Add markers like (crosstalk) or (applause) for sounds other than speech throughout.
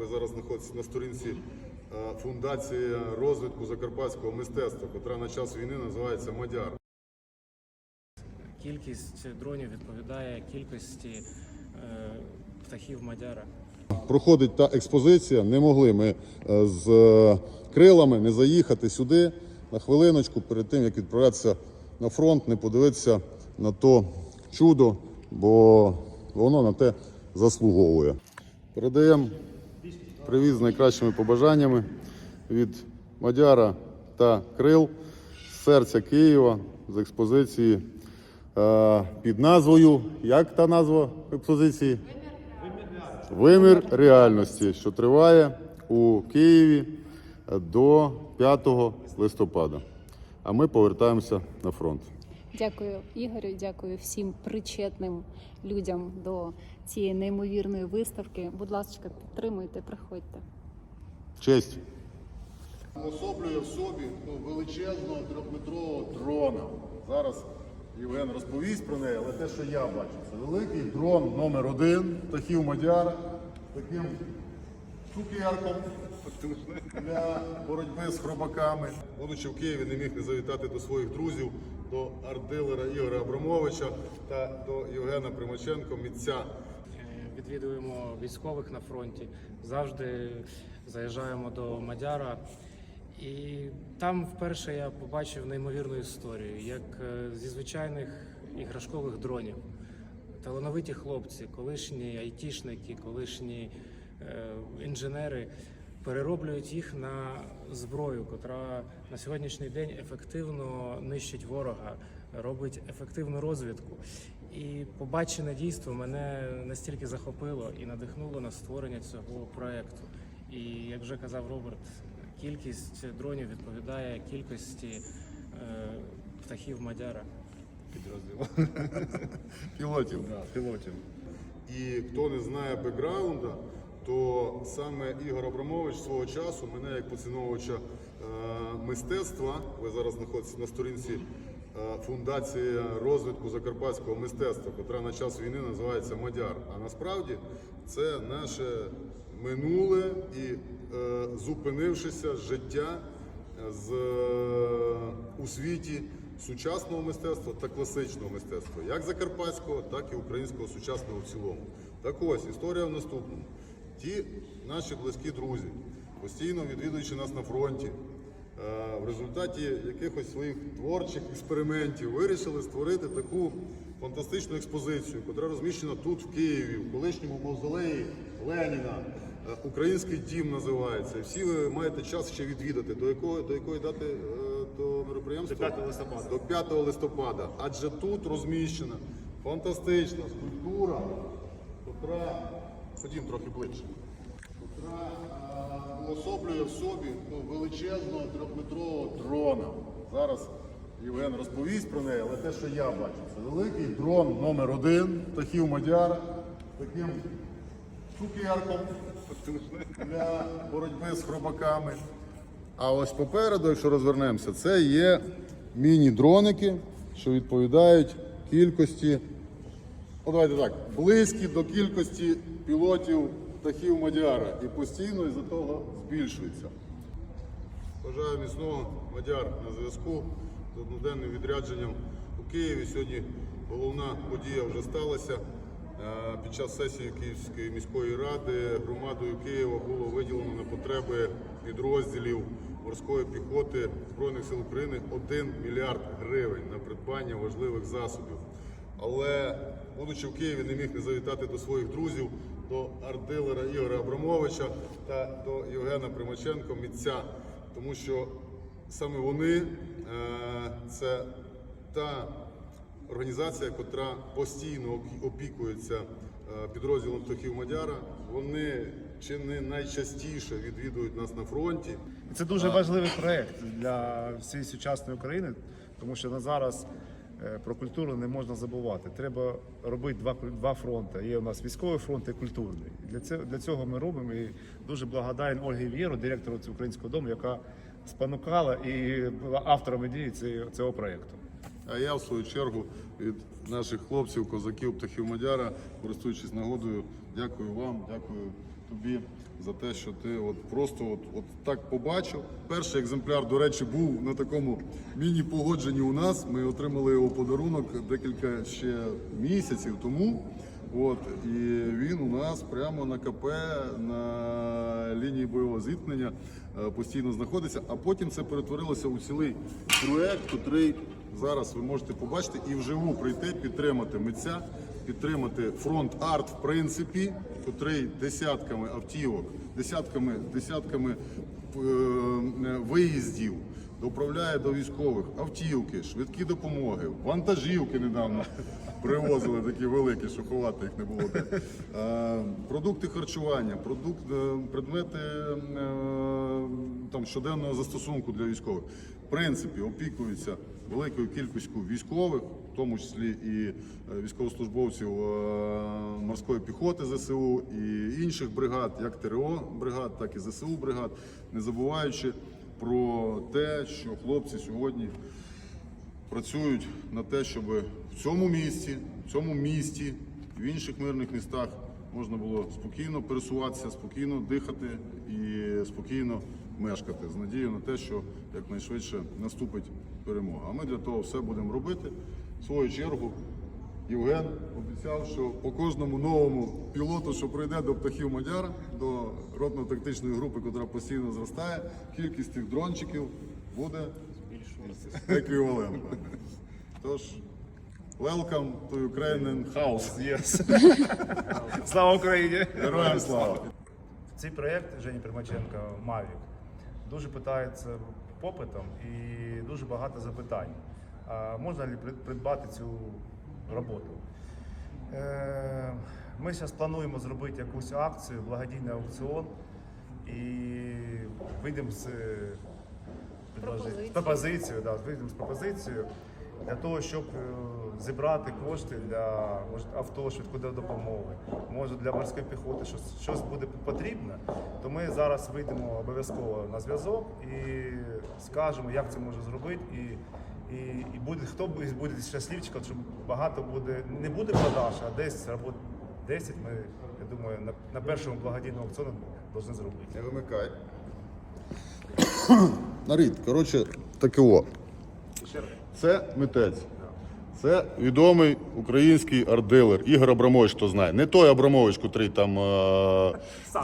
Ви зараз знаходитесь на сторінці е, Фундації розвитку закарпатського мистецтва, яка на час війни називається Мадяр. Кількість дронів відповідає кількості е, птахів Мадяра. Проходить та експозиція. Не могли ми е, з е, крилами не заїхати сюди на хвилиночку перед тим, як відправлятися на фронт, не подивитися на то чудо, бо воно на те заслуговує. Передаємо привіт з найкращими побажаннями від Мадяра та Крил серця Києва з експозиції е, під назвою. Як та назва експозиції? Вимір реальності, що триває у Києві до 5 листопада. А ми повертаємося на фронт. Дякую Ігорю, дякую всім причетним людям до цієї неймовірної виставки. Будь ласка, підтримуйте, приходьте. Честь. Особлює в собі ну, величезного трьохметрового дрона. Зараз Євген розповість про неї, але те, що я бачу, це великий дрон номер один птахів Мадяра таким цукерком для боротьби з хробаками. Будучи в Києві, не міг не завітати до своїх друзів, до арт-дилера Ігоря Абрамовича та до Євгена Примаченко, митця Відвідуємо військових на фронті, завжди заїжджаємо до Мадяра. І там вперше я побачив неймовірну історію, як е, зі звичайних іграшкових дронів. Талановиті хлопці, колишні айтішники, колишні е, інженери перероблюють їх на зброю, котра на сьогоднішній день ефективно нищить ворога, робить ефективну розвідку. І побачене дійство мене настільки захопило і надихнуло на створення цього проекту. І як вже казав Роберт, кількість дронів відповідає кількості е, птахів Мадяра. підрозділу (laughs) пілотів. пілотів. І хто не знає бекграунда, то саме Ігор Абрамович свого часу мене як поціновувача е, мистецтва, ви зараз знаходитесь на сторінці Фундації розвитку закарпатського мистецтва, яка на час війни називається Мадяр. А насправді це наше минуле і е, зупинившися життя з, у світі сучасного мистецтва та класичного мистецтва, як закарпатського, так і українського сучасного в цілому. Так ось історія в наступному. Ті наші близькі друзі, постійно відвідуючи нас на фронті, е, в результаті якихось своїх творчих експериментів вирішили створити таку фантастичну експозицію, яка розміщена тут, в Києві, в колишньому мавзолеї Леніна. Е, Український дім називається. Всі ви маєте час ще відвідати. До якої, до якої дати е, до мероприємства? До 5 листопада. До 5 листопада. Адже тут розміщена фантастична скульптура, котра, ходім трохи ближче, уособлює в собі ну, величезного трьохметрового дрона. Зараз Євген розповість про неї, але те, що я бачу, це великий дрон номер один птахів Мадяра таким цукерком для боротьби з хробаками. А ось попереду, якщо розвернемося, це є міні-дроники, що відповідають кількості, ну давайте так, близькі до кількості пілотів птахів Мадяра і постійно із-за того збільшується. Бажаю міцного Мадяр на зв'язку з одноденним відрядженням у Києві. Сьогодні головна подія вже сталася. Е, Під час сесії Київської міської ради громадою Києва було виділено на потреби підрозділів морської піхоти Збройних сил України 1 мільярд гривень на придбання важливих засобів. Але, будучи в Києві, не міг не завітати до своїх друзів, арт-дилера Ігоря Абрамовича та до Євгена Примаченко, митця, тому що саме вони е, це та організація, яка постійно опікується е, підрозділом птахів Мадяра. Вони чи не найчастіше відвідують нас на фронті. Це дуже важливий проєкт для всієї сучасної України, тому що на зараз про культуру не можна забувати. Треба робити два, два фронти. Є у нас військовий фронт і культурний. Для цього, для цього ми робимо і дуже благодарен Ольгі Вєру, директору українського дому, яка спонукала і була автором ідеї цього проєкту. А я, в свою чергу, від наших хлопців, козаків, птахів Мадяра, користуючись нагодою, дякую вам, дякую тобі за те, що ти от просто от, от так побачив. Перший екземпляр, до речі, був на такому міні-погодженні у нас. Ми отримали його подарунок декілька ще місяців тому. От, і він у нас прямо на КП на лінії бойового зіткнення е, постійно знаходиться. А потім це перетворилося у цілий проект, який зараз ви можете побачити і вживу прийти, підтримати митця, підтримати фронт арт, в принципі, котрий десятками автівок, десятками, десятками е, виїздів доправляє до військових автівки, швидкі допомоги, вантажівки недавно привозили такі великі, що ховати їх не було. де. Е, Продукти харчування, продукт, е, предмети е, там, щоденного застосунку для військових. В принципі, опікуються великою кількістю військових, в тому числі і військовослужбовців морської піхоти ЗСУ і інших бригад, як ТРО бригад, так і ЗСУ бригад, не забуваючи про те, що хлопці сьогодні працюють на те, щоб в цьому місті, в цьому місті, в інших мирних містах можна було спокійно пересуватися, спокійно дихати і спокійно мешкати з надією на те, що якнайшвидше наступить перемога. А ми для того все будемо робити. В свою чергу Євген обіцяв, що по кожному новому пілоту, що прийде до птахів Мадяра, до ротно-тактичної групи, яка постійно зростає, кількість тих дрончиків буде еквівалентна. Тож, welcome to Ukrainian House. Yes. (laughs) Слава Україні! Героям слава! Цей проєкт Жені Примаченка Mavic дуже питається попитом і дуже багато запитань. А можна ли при- придбати цю роботу? Е, Ми зараз плануємо зробити якусь акцію, благодійний аукціон і вийдемо з Пропозицію. пропозицією, да, вийдемо з пропозицією для того, щоб е, зібрати кошти для може, авто, швидкої допомоги, може для морської піхоти щось, щось буде потрібно, то ми зараз вийдемо обов'язково на зв'язок і скажемо, як це може зробити. І, і, і буде хто буде щасливчиком, що багато буде, не буде продаж, а десь робот 10 ми, я думаю, на, на першому благодійному аукціоні повинні зробити. Не вимикай. Нарід, коротше, таке о. Це митець. Це відомий український арт-дилер Ігор Абрамович, хто знає. Не той Абрамович, котрий там е-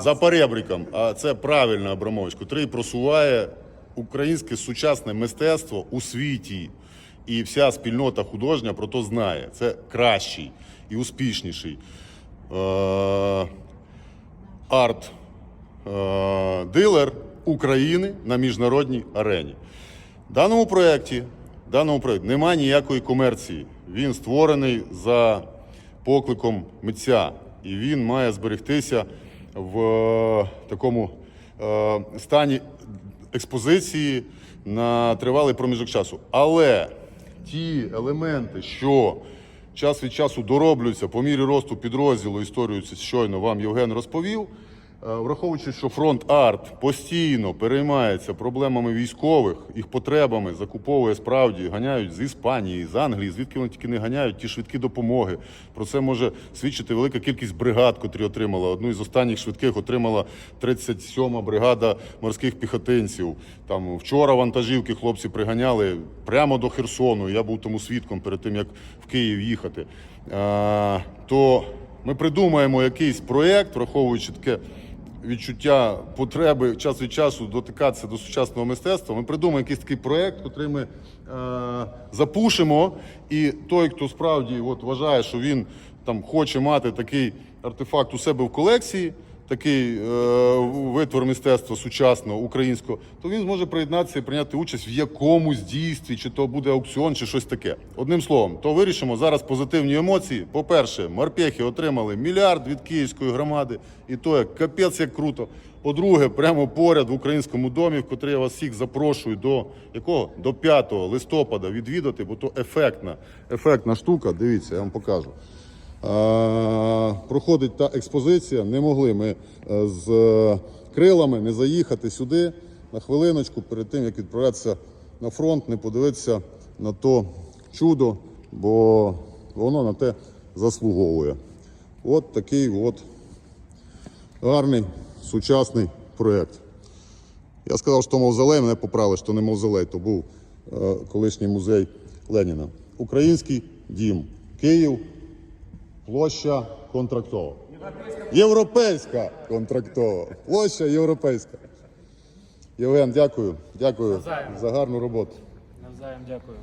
за перебріком, а це правильний Абрамович, котрий просуває українське сучасне мистецтво у світі. І вся спільнота художня про то знає. Це кращий і успішніший е- арт е, дилер України на міжнародній арені. В даному проєкті, даному немає ніякої комерції. Він створений за покликом митця, і він має зберегтися в е, такому е, стані експозиції на тривалий проміжок часу. Але ті елементи, що час від часу дороблюються по мірі росту підрозділу, історію щойно вам Євген розповів. Е, Враховуючи, що фронт арт постійно переймається проблемами військових, їх потребами, закуповує справді, ганяють з Іспанії, з Англії, звідки вони тільки не ганяють ті швидкі допомоги. Про це може свідчити велика кількість бригад, котрі отримала. Одну із останніх швидких отримала 37-ма бригада морських піхотинців. Там вчора вантажівки хлопці приганяли прямо до Херсону. Я був тому свідком перед тим, як в Київ їхати. Е, то ми придумаємо якийсь проєкт, враховуючи таке відчуття потреби час від часу дотикатися до сучасного мистецтва. Ми придумаємо якийсь такий проєкт, який ми е, запушимо. І той, хто справді от, вважає, що він там хоче мати такий артефакт у себе в колекції, такий е, витвор мистецтва сучасного українського, то він зможе приєднатися і прийняти участь в якомусь дійстві, чи то буде аукціон, чи щось таке. Одним словом, то вирішимо зараз позитивні емоції. По-перше, морпехи отримали мільярд від київської громади, і то як капець як круто. По-друге, прямо поряд в українському домі, в котрий я вас всіх запрошую до якого? До 5 листопада відвідати, бо то ефектна, ефектна штука. Дивіться, я вам покажу. Проходить та експозиція. Не могли ми е, з е, крилами не заїхати сюди на хвилиночку перед тим, як відправлятися на фронт, не подивитися на то чудо, бо воно на те заслуговує. От такий от гарний сучасний проєкт. Я сказав, що мавзолей, мене поправили, що не мавзолей, то був е, колишній музей Леніна. Український дім. Київ, площа контрактова. Європейська контрактова. Площа європейська. Євген, дякую. Дякую Навзаєм. за гарну роботу. Навзаєм дякую.